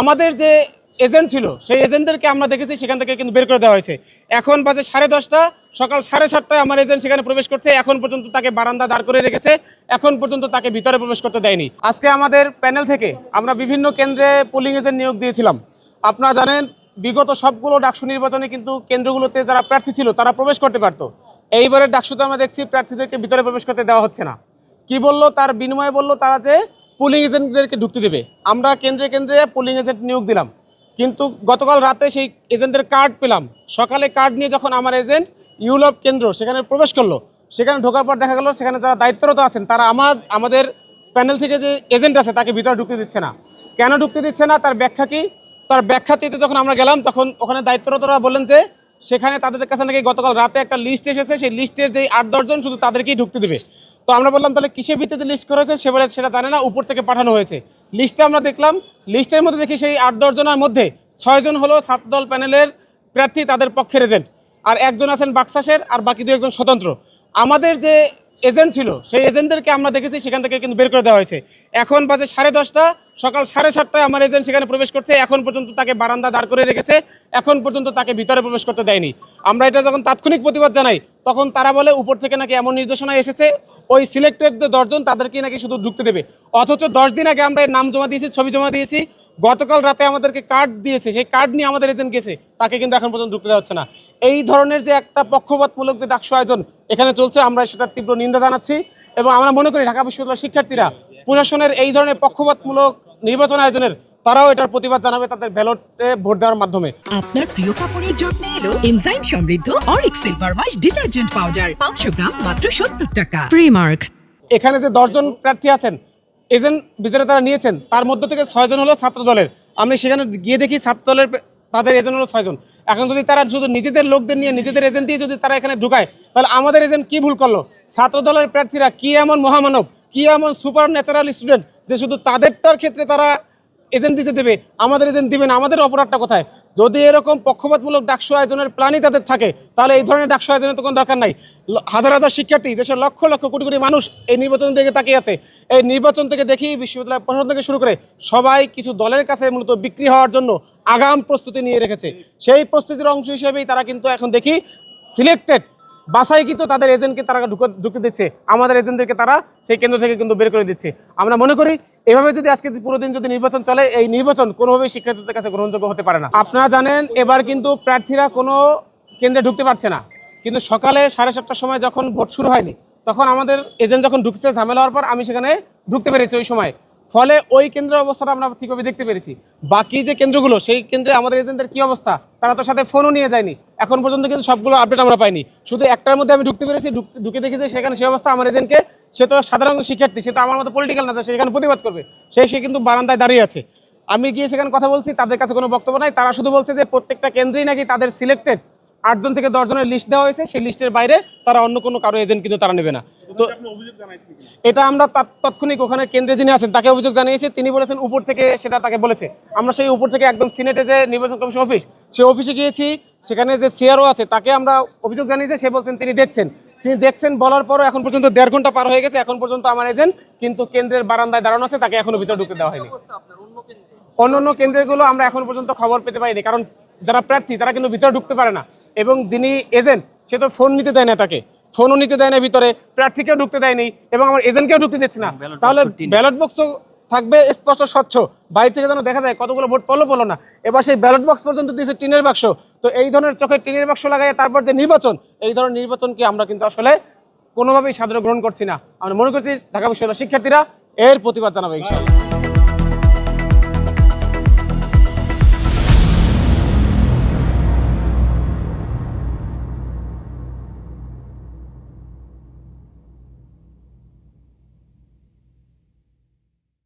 আমাদের যে এজেন্ট ছিল, সেই এজেন্টদেরকে আমরা দেখেছি, সেখান থেকে কিন্তু বের করে দেওয়া হয়েছে। এখন বাজে সাড়ে দশটা, সকাল সাড়ে সাতটায় আমার এজেন্ট সেখানে প্রবেশ করছে, এখন পর্যন্ত তাকে বারান্দা দাঁড় করে রেখেছে, এখন পর্যন্ত তাকে ভিতরে প্রবেশ করতে দেয়নি। আজকে আমাদের প্যানেল থেকে আমরা বিভিন্ন কেন্দ্রে পোলিং এজেন্ট নিয়োগ দিয়েছিলাম। আপনারা জানেন, বিগত সবগুলো ডাকসু নির্বাচনে কিন্তু কেন্দ্রগুলোতে যারা প্রার্থী ছিল, তারা প্রবেশ করতে পারতো। এইবারের ডাকসুতে আমরা দেখছি, প্রার্থীদেরকে ভিতরে প্রবেশ করতে দেওয়া হচ্ছে না। কি বলল, তার বিনিময়ে বলল তারা যে পুলিং এজেন্টদেরকে ঢুকতে দেবে। আমরা কেন্দ্রে কেন্দ্রে পুলিং এজেন্ট নিয়োগ দিলাম। কিন্তু গতকাল রাতে সেই এজেন্টের কার্ড পেলাম। সকালে কার্ড নিয়ে যখন আমার এজেন্ট ইউরোপ কেন্দ্র সেখানে প্রবেশ করল, সেখানে ঢোকার পর দেখা গেল সেখানে যারা দায়িত্বরত আছেন, তারা আমার, আমাদের প্যানেল থেকে যে এজেন্ট আছে তাকে ভিতরে ঢুকতে দিচ্ছে না। কেন ঢুকতে দিচ্ছে না? তার ব্যাখ্যা কি? তার ব্যাখ্যা চাইতে যখন আমরা গেলাম, তখন ওখানে দায়িত্বরতরা বললেন যে সেখানে তাদের কাছে নাকি গতকাল রাতে একটা লিস্ট এসেছে, সেই লিস্টের যে আট দশজন শুধু তাদেরকেই ঢুকতে দেবে। তো আমরা বললাম, তাহলে কিসের ভিত্তিতে লিস্ট করেছে সে বলে, সেটা জানে না, উপর থেকে পাঠানো হয়েছে। লিস্টে আমরা দেখলাম লিস্টের মধ্যে দেখি সেই আট দশজনের মধ্যে ছয়জন হলো সাত দল প্যানেলের প্রার্থী, তাদের পক্ষে রেজেন্ট আর একজন আছেন বাক্সাসের, আর বাকি দু একজন স্বতন্ত্র। আমাদের যে এজেন্ট ছিল, সেই এজেন্টদেরকে আমরা দেখেছি, সেখান থেকে কিন্তু বের করে দেওয়া হয়েছে। এখন বাজে সাড়ে দশটা, সকাল সাড়ে সাতটায় আমার এজেন্ট সেখানে প্রবেশ করছে, এখন পর্যন্ত তাকে বারান্দা দাঁড় করে রেখেছে, এখন পর্যন্ত তাকে ভিতরে প্রবেশ করতে দেয়নি। আমরা এটা যখন তাৎক্ষণিক প্রতিবাদ জানাই তখন তারা বলে, উপর থেকে নাকি এমন নির্দেশনা এসেছে, ওই সিলেক্টেড দশজন তাদেরকে নাকি শুধু ঢুকতে দেবে। অথচ দশ দিন আগে আমরা নাম জমা দিয়েছি, ছবি জমা দিয়েছি, গতকাল রাতে আমাদেরকে কার্ড দিয়েছে, সেই কার্ড নিয়ে আমাদের এজেন্ট গেছে, তাকে কিন্তু এখন পর্যন্ত ঢুকতে দেওয়া না। এই ধরনের যে একটা পক্ষপাতমূলক যে ডাকসু আয়োজন এখানে চলছে, আমরা সেটার তীব্র নিন্দা জানাচ্ছি এবং আমরা মনে করি ঢাকা বিশ্ববিদ্যালয়ের শিক্ষার্থীরা প্রশাসনের এই ধরনের পক্ষপাতমূলক নির্বাচন আয়োজনের তারাও এটার প্রতিবাদ জানাবে তাদের ব্যালটে ভোট দেওয়ার মাধ্যমে। আপনার প্রিয় কাপড়ের যত্নে এলো এনজাইম সমৃদ্ধ Auric silver wash detergent powder পাঁচশো গ্রাম মাত্র সত্তর টাকা। প্রিমার্ক এখানে যে দশজন প্রার্থী আছেন এজেন্ট ভিতরে তারা নিয়েছেন তার মধ্যে থেকে ছয়জন হলো ছাত্র দলের আমি সেখানে গিয়ে দেখি ছাত্র দলের তাদের এজেন্ট হলো ছয়জন এখন যদি তারা শুধু নিজেদের লোকদের নিয়ে নিজেদের এজেন্ট দিয়ে যদি তারা এখানে ঢুকায় তাহলে আমাদের এজেন্ট কি ভুল করল? ছাত্র দলের প্রার্থীরা কি এমন মহামানব কি এমন সুপার ন্যাচারাল স্টুডেন্ট যে শুধু তাদেরটার ক্ষেত্রে তারা এজেন্ট দিতে দেবে, আমাদের এজেন্ট দিবে না, আমাদের অপরাধটা কোথায়? যদি এরকম পক্ষপাতমূলক ডাকসু আয়োজনের প্ল্যানই তাদের থাকে, তাহলে এই ধরনের ডাকসু আয়োজনের তো কোনো দরকার নাই। হাজার হাজার শিক্ষার্থী, দেশের লক্ষ লক্ষ কোটি কোটি মানুষ এই নির্বাচন থেকে তাকিয়ে আছে। এই নির্বাচন থেকে দেখি বিশ্ববিদ্যালয় প্রশাসন থেকে শুরু করে সবাই কিছু দলের কাছে মূলত বিক্রি হওয়ার জন্য আগাম প্রস্তুতি নিয়ে রেখেছে। সেই প্রস্তুতির অংশ হিসেবেই তারা কিন্তু এখন দেখি সিলেক্টেড বাসায় কিন্তু তাদের এজেন্টকে তারা ঢুকে- ঢুকতে দিচ্ছে। আমাদের এজেন্টদেরকে তারা সেই কেন্দ্র থেকে কিন্তু বের করে দিচ্ছে। আমরা মনে করি, এভাবে যদি আজকে পুরো দিন যদি নির্বাচন চলে, এই নির্বাচন কোনোভাবেই শিক্ষার্থীদের কাছে গ্রহণযোগ্য হতে পারে না। আপনারা জানেন, এবার কিন্তু প্রার্থীরা কোনো কেন্দ্রে ঢুকতে পারছে না। কিন্তু সকালে সাড়ে সাতটার সময় যখন ভোট শুরু হয়নি, তখন আমাদের এজেন্ট যখন ঢুকছে, ঝামেলা হওয়ার পর আমি সেখানে ঢুকতে পেরেছি ওই সময়। ফলে ওই কেন্দ্রের অবস্থাটা আমরা ঠিকভাবে দেখতে পেরেছি। বাকি যে কেন্দ্রগুলো, সেই কেন্দ্রে আমাদের এজেন্টের কি অবস্থা? তারা তো সাথে ফোনও নিয়ে যায়নি। এখন পর্যন্ত কিন্তু সবগুলো আপডেট আমরা পাইনি। শুধু একটার মধ্যে আমি ঢুকতে পেরেছি, ঢুকে দেখি যে সেখানে সেই অবস্থা আমার এজেন্টকে। সে তো সাধারণত শিক্ষার্থী, সে তো আমার মতো পলিটিক্যাল না সেখানে প্রতিবাদ করবে। সে সে কিন্তু বারান্দায় দাঁড়িয়ে আছে। আমি গিয়ে সেখানে কথা বলছি, তাদের কাছে কোনো বক্তব্য নাই। তারা শুধু বলছে যে প্রত্যেকটা কেন্দ্রেই নাকি তাদের সিলেক্টেড আটজন থেকে দশজনের লিস্ট দেওয়া হয়েছে, সেই লিস্টের বাইরে তারা অন্য কোনো কারও এজেন্ট কিন্তু তারা নেবে না। তো এটা আমরা তাৎ- তাৎক্ষণিক ওখানে কেন্দ্রে যিনি আছেন, তাকে অভিযোগ জানিয়েছি। তিনি বলেছেন, উপর থেকে সেটা তাকে বলেছে। আমরা সেই উপর থেকে একদম সিনেটে যে নির্বাচন কমিশন অফিস সেই অফিসে গিয়েছি। সেখানে যে সিআরও আছে, তাকে আমরা অভিযোগ জানিয়েছি, সে বলছেন, তিনি দেখছেন। তিনি দেখছেন বলার পরও এখন পর্যন্ত দেড় ঘণ্টা পার হয়ে গেছে, এখন পর্যন্ত আমার এজেন্ট কিন্তু কেন্দ্রের বারান্দায় দাঁড়ানো আছে, তাকে এখনও ভিতরে ঢুকতে দেওয়া হয়নি। অন্য অন্য কেন্দ্রগুলো আমরা এখন পর্যন্ত খবর পেতে পারিনি, কারণ যারা প্রার্থী, তারা কিন্তু ভিতরে ঢুকতে পারে না। এবং যিনি এজেন্ট সে তো ফোন নিতে দেয় না তাকে। ফোনও নিতে দেয় না ভিতরে প্রার্থীকেও ঢুকতে দেয়নি এবং আমার এজেন্টকেও ঢুকতে দিচ্ছে না। তাহলে ব্যালট বক্সও থাকবে স্পষ্ট স্বচ্ছ। বাইরে থেকে যেন দেখা যায় কতগুলো ভোট পড়ল পড়ল না। এবার সেই ব্যালট বক্স পর্যন্ত দিয়েছে টিনের বাক্স। তো এই ধরনের চোখের টিনের বাক্স লাগাই তারপর যে নির্বাচন এই ধরনের নির্বাচনকে আমরা কিন্তু আসলে কোনোভাবেই সাদরে গ্রহণ করছি না। আমরা মনে করছি ঢাকা বিশ্ববিদ্যালয়ের শিক্ষার্থীরা এর প্রতিবাদ জানাবে ইনশাআল্লাহ।